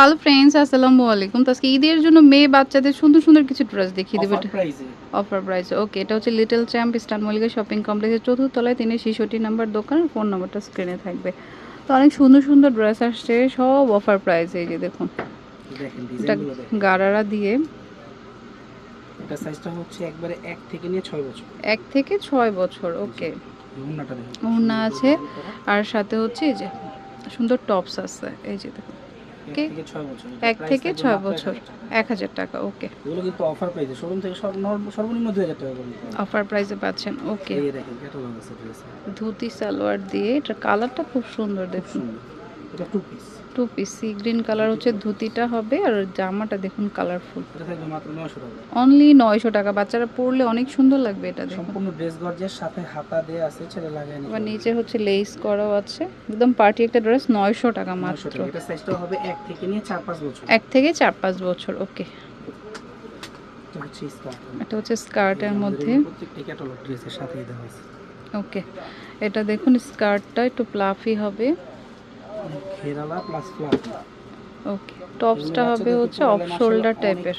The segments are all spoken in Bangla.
হ্যালো ফ্রেন্ডস আসসালামু আলাইকুম। তো আজকে ঈদের জন্য মেয়ে বাচ্চাদের সুন্দর সুন্দর কিছু ড্রেস দেখিয়ে দেবে। অফার প্রাইসে ওকে এটা হচ্ছে লিটল চ্যাম্প স্টান মল্লিকা শপিং কমপ্লেক্সের চতুর্থ তলায় তিনি শিশুটি নাম্বার দোকান ফোন নাম্বারটা স্ক্রিনে থাকবে। তো অনেক সুন্দর সুন্দর ড্রেস আসছে সব অফার প্রাইস এই যে দেখুন। দেখেন এটা গারারা দিয়ে। এটা সাইজটা হচ্ছে একবারে এক থেকে নিয়ে ছয় বছর। এক থেকে ছয় বছর ওকে ওড়না আছে আর সাথে হচ্ছে এই যে সুন্দর টপস আছে এই যে দেখুন। বছর। এক থেকে ছয় বছর। এক হাজার টাকা। ওকে। এগুলো কিন্তু অফার প্রাইসে শোরুম থেকে সর্বনিম্ন দুই হাজার টাকা করে নিতে হবে। অফার প্রাইসে পাচ্ছেন ওকে। ধুতি সালোয়ার দিয়ে এটার কালারটা খুব সুন্দর দেখুন। এটা two piece two piece sea green colour হচ্ছে ধুতিটা হবে আর জামাটা দেখুন কালারফুল এটা থাকবে মাত্র নয়শো টাকা। অনলি নয়শো টাকা বাচ্চারা পরলে অনেক সুন্দর লাগবে এটা দেখুন। সম্পূর্ণ ড্রেস গর্জের সাথে হাতা দিয়ে আছে ছেলে লাগায় আবার নিচে হচ্ছে লেস করাও আছে। একদম পার্টি একটা ড্রেস নয়শো টাকা নয়শো মাত্র। এটা সাইজটা হবে থেকে নিয়ে চার পাঁচ বছর। থেকে ওকে এটা হচ্ছে স্কার্ট এটা হচ্ছে স্কার্টের মধ্যে। ড্রেসের সাথেই দেওয়া আছে। ওকে এটা দেখুন স্কার্টটা একটু প্লাফি হবে। ঘেরালা প্লাস ফ্লাস ওকে টপসটা হবে হচ্ছে অফ শোল্ডার টাইপের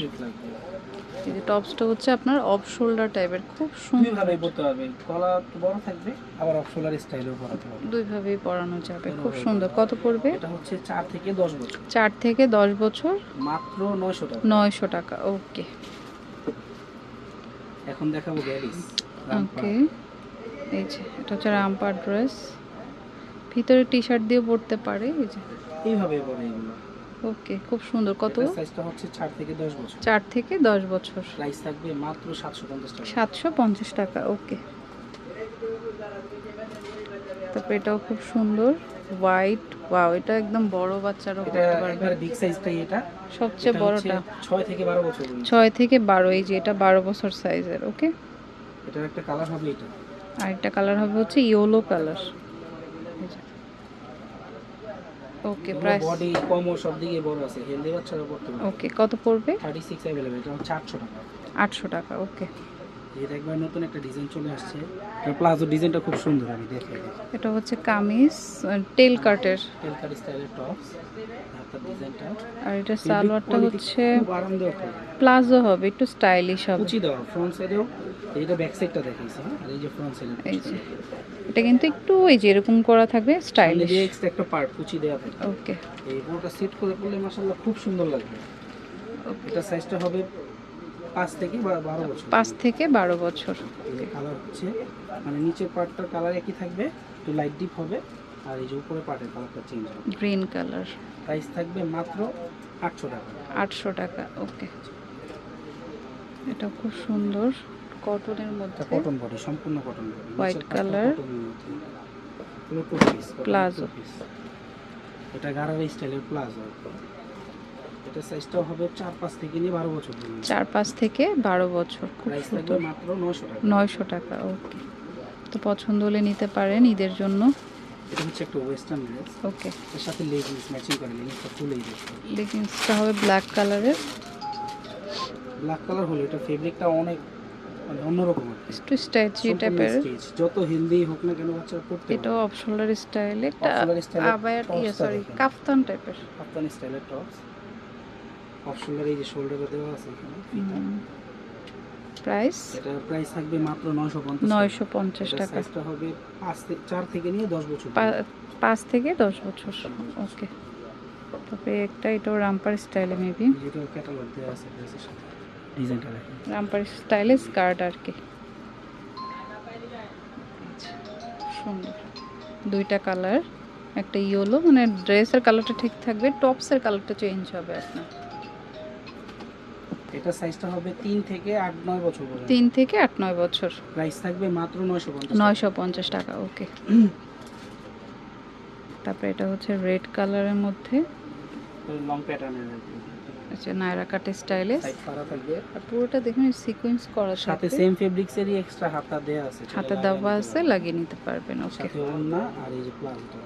এই যে টপসটা হচ্ছে আপনার অফ শোল্ডার টাইপের খুব দুই সুন্দর। ভাবে পড়তে পারবে গলা বড় থাকবে আবার অফশোলার স্টাইলেও পরাতে পারবে দুইভাবেই পরানো যাবে খুব সুন্দর। কত পড়বে? এটা হচ্ছে চার থেকে দশ বছর। চার থেকে দশ বছর? মাত্র নয়শো টাকা। নয়শো টাকা ওকে। এখন দেখাবো গ্যারিস ওকে এই যে এটা হচ্ছে রামপার ড্রেস ভিতরে টি শার্ট দিয়ে পরতে পারে এই যে। এইভাবে পরে এগুলো। ওকে খুব সুন্দর। কত? সাইজটা হচ্ছে চার থেকে দশ বছর। চার থেকে দশ বছর। প্রাইস থাকবে মাত্র সাতশো পঞ্চাশ টাকা। সাতশো পঞ্চাশ টাকা ওকে। তারপর এটাও খুব সুন্দর। হোয়াইট ওয়াও এটা একদম বড় বাচ্চারও এটা পরতে পারবে। একবারে বিগ সাইজটাই এটা। সবচেয়ে এটা বড়টা। ছয় থেকে বারো বছর পর্যন্ত। ছয় থেকে বারো এই যে এটা বারো বছর সাইজের ওকে? এটার একটা কালার হবে এটা। আর একটা কালার হবে হচ্ছে yellow colour okay price body কম ও সব দিকে বড় আছে হেলদি বাচ্চারা পড়তে ওকে কত পড়বে? থার্টি সিক্স অ্যাভেলেবেল এটা হচ্ছে আটশো টাকা। আটশো টাকা ওকে এটা একবার নতুন একটা ডিজাইন চলে আসছে। এটা প্লাজো ডিজাইনটা খুব সুন্দর আমি দেখে এটা হচ্ছে কামিজ টেল কাটের টেলকার স্টাইলের টপস হাতার ডিজাইনটা আর এটা সালোয়ারটা হচ্ছে প্লাজো হবে। একটু স্টাইলিশ হবে। কুচি দেওয়া ফ্রন্ট সাইডেও এইটা ব্যাক সাইডটা দেখাইছি হ্যাঁ? আর এই যে ফ্রন্ট সাইডে এই এটা কিন্তু একটু এই যে এরকম করা থাকবে স্টাইলিশ এক্সট্রা একটা পার্ট কুচি থাকে। ওকে এই পুরোটা সেট করে পড়লে মাশাআল্লাহ খুব সুন্দর লাগবে। এটা সাইজটা হবে পাঁচ থেকে বারো বছর। পাঁচ থেকে বারো বছর। কালার হচ্ছে মানে নিচের পার্টটার কালার একই থাকবে একটু লাইট ডিপ হবে আর এই যে উপরে পার্টের কালারটা চেঞ্জ হবে। গ্রিন কালার প্রাইস থাকবে মাত্র আটশো টাকা। আটশো টাকা ওকে। এটা খুব সুন্দর কটনের মধ্যে। কটন বডি সম্পূর্ণ cotton body White color. Plazo. এটা গারারা স্টাইলের প্লাজো এটা সাইজটাও হবে চার পাঁচ থেকে নিয়ে বারো বছর পর্যন্ত। চার পাঁচ থেকে বারো বছর খুব সুন্দর। মাত্র নশো টাকা। নয়শো টাকা ওকে। তো পছন্দ হলে নিতে পারেন ঈদের জন্য। এটা হচ্ছে একটা ওয়েস্টার্ন ড্রেস ওকে। এর সাথে লেগিংস ম্যাচিং করে লেগিংসটা ফুল এই লেগিংসটা হবে। ব্ল্যাক কালারের ব্ল্যাক কালার হলো এটা ফেব্রিকটা অনেক মানে অন্যরকম একটু স্ট্যাচু টাইপের যত হেলদি হোক না কেন বাচ্চারা পড়তে স্টাইলে এর আবার ইয়ে সরি। কাফতান টাইপের আফগানি স্টাইলের টপস শোল্ডার এই যে শোল্ডারে দেওয়া আছে এখানে ফিতা। প্রাইস? এটা প্রাইস থাকবে মাত্র নয়শো পঞ্চাশ নয়শো পঞ্চাশ টাকা। সাইজটা হবে পাঁচ থেকে চার থেকে নিয়ে দশ বছর। পা- পাঁচ থেকে দশ বছর। ওকে। তবে একটা এটাও রামপার স্টাইলে মেবি যেটা ক্যাটালগ দেওয়া আছে ড্রেসের সাথে। ডিজাইনটা দেখেন। রামপার স্টাইলে স্কার্ট আর কি। সুন্দর। দুইটা কালার একটা ইয়েলো মানে ড্রেসের কালারটা ঠিক থাকবে টপসের কালারটা চেঞ্জ হবে আপনার। এটা সাইজটা হবে তিন থেকে আট নয় বছর পর্যন্ত। তিন থেকে আট নয় বছর। প্রাইস থাকবে মাত্র নয়শো পঞ্চাশ নয়শো পঞ্চাশ টাকা ওকে তারপরে এটা হচ্ছে রেড কালারের মধ্যে। লং প্যাটার্নের আচ্ছা নায়রা কাটে স্টাইলে আর পুরোটা দেখুন সিকোয়েন্স করা সাথে। সেম ফেব্রিক্সেরই এক্সট্রা হাতা দেওয়া আছে হাতে দেওয়া আছে লাগিয়ে নিতে পারবেন ওকে সাথে ওড়না আর এই যে প্লাজোটা।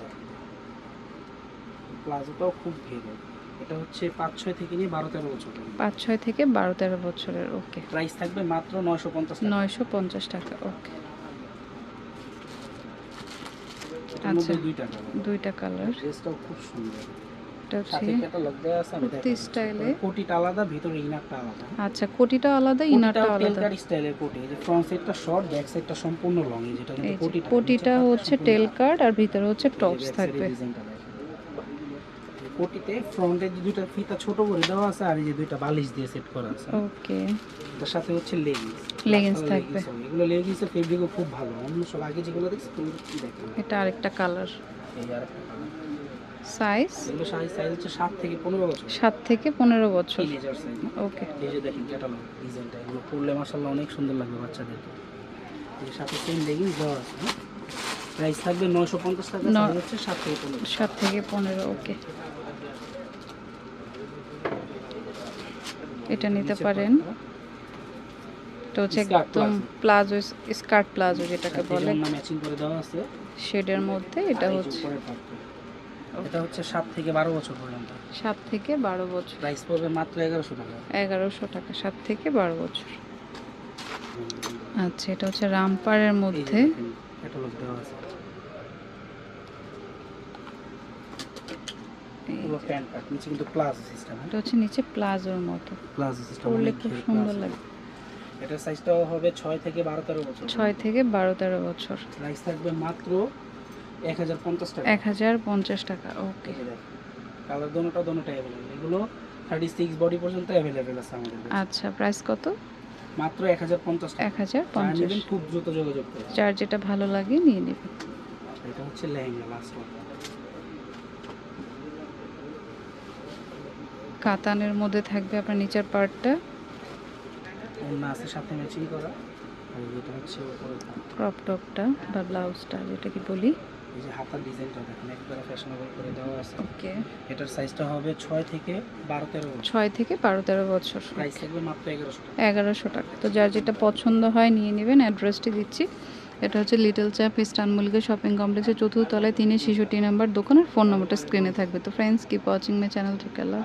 প্লাজোটাও খুব ঘেরে। এটা হচ্ছে পাঁচ ছয় থেকে নিয়ে বারো তেরো বছর পাঁচ ছয় থেকে বারো তেরো বছরের ওকে। প্রাইস থাকবে মাত্র নয়শো পঞ্চাশ নয়শো পঞ্চাশ টাকা ওকে। আচ্ছা। দুইটা কালার ড্রেসটাও খুব সুন্দর। আলাদা আচ্ছা কোটিটা আলাদা ইনারটা আলাদা। স্টাইলের কোটি। যে ফ্রন্ট সাইডটা শর্ট ব্যাক সাইডটা সম্পূর্ণ লং যেটা কোটিটা। কোটিটা হচ্ছে টেল কাট আর ভিতরে হচ্ছে টপস থাকবে। কোটিতে ফ্রন্টে যে দুইটা ফিতা ছোট করে দেওয়া আছে আর এই যে দুইটা বালিশ দিয়ে সেট করা আছে। ওকে তার সাথে হচ্ছে লেগিংস Leggings থাকবে। এগুলো লেগিংসের ফেব্রিকও খুব ভালো। অন্য সব আগে যেগুলো দেখছি তুমি কি দেখো এটা আরেকটা কালার এই আর একটা colour। সাইজ এগুলো সাইজ সাইজ হচ্ছে সাত থেকে পনেরো বছর। সাত থেকে পনেরো বছর। টিনেজার সাইজ ওকে এই যে দেখেন ক্যাটালগ ডিজাইনটা এগুলো পরলে মাসাল্লাহ অনেক সুন্দর লাগবে বাচ্চাদেরকে। এই যে সাথে সেম লেগিংস দেওয়া আছে প্রাইস থাকবে নয়শো পঞ্চাশ টাকা ন- হচ্ছে সাত থেকে পনেরো। সাত থেকে পনেরো ওকে। এটা নিতে পারেন। এটা হচ্ছে একদম প্লাজো স্কার্ট প্লাজো যেটাকে বলে। ম্যাচিং করে দেওয়া আছে। শেডের মধ্যে এটা হচ্ছে এটা হচ্ছে থেকে বারো বছর পর্যন্ত। সাত থেকে বারো বছর। প্রাইস পড়বে মাত্র এগারোশো টাকা। টাকা সাত থেকে বারো বছর। আচ্ছা এটা হচ্ছে রামপারের মধ্যে। ক্যাটালগ দেওয়া আছে। নিচে কিন্তু প্লাস সিস্টেম এটা হচ্ছে নিচে প্লাজোর মতো। প্লাস সিস্টেম পরলে খুব সুন্দর লাগে। এটার সাইজটাও হবে ছয় থেকে বারো তেরো বছর। ছয় থেকে বারো তেরো বছর। প্রাইস থাকবে মাত্র এক হাজার পঞ্চাশ টাকা। এক হাজার পঞ্চাশ টাকা ওকে। কালার দোনোটা দোনোটা অ্যাভেলেবেল এগুলো থার্টি সিক্স বডি পর্যন্ত অ্যাভেলেবেল আছে আমাদের আচ্ছা প্রাইস কত? মাত্র এক হাজার পঞ্চাশ টাকা। এক হাজার যারা পঞ্চাশ নেবেন খুব দ্রুত যোগাযোগ করুন যার যেটা ভালো লাগে নিয়ে নেবে এটা হচ্ছে লেহেঙ্গা লাস্ট ওয়ান কাতানের মধ্যে থাকবে আপনার নিচের পার্টটা। অন্য আছে সাথে ম্যাচিং করা। আর এটা হচ্ছে উপরে ক্রপ টপটা বা ব্লাউজটা যেটা কি বলি। এই যে হাতার ডিজাইনটা দেখেন একবারে ফ্যাশনেবল করে দেওয়া আছে। ওকে। এটার সাইজটা হবে 6 থেকে বারো তেরো বছর। ছয় থেকে বারো তেরো বছর। প্রাইস থাকবে মাত্র এগারোশো টাকা। এগারোশো টাকা। তো যার যেটা পছন্দ হয় নিয়ে নেবেন অ্যাড্রেসটি দিচ্ছি। এটা হচ্ছে লিটল চ্যাপ ইস্টান মুলগে শপিং কমপ্লেক্সের চতুর্থ তলায় তিনে শিশুটি নাম্বার দোকানের ফোন নম্বরটা স্ক্রিনে থাকবে। তো friends keep watching my channel থেকে আল্লাহ।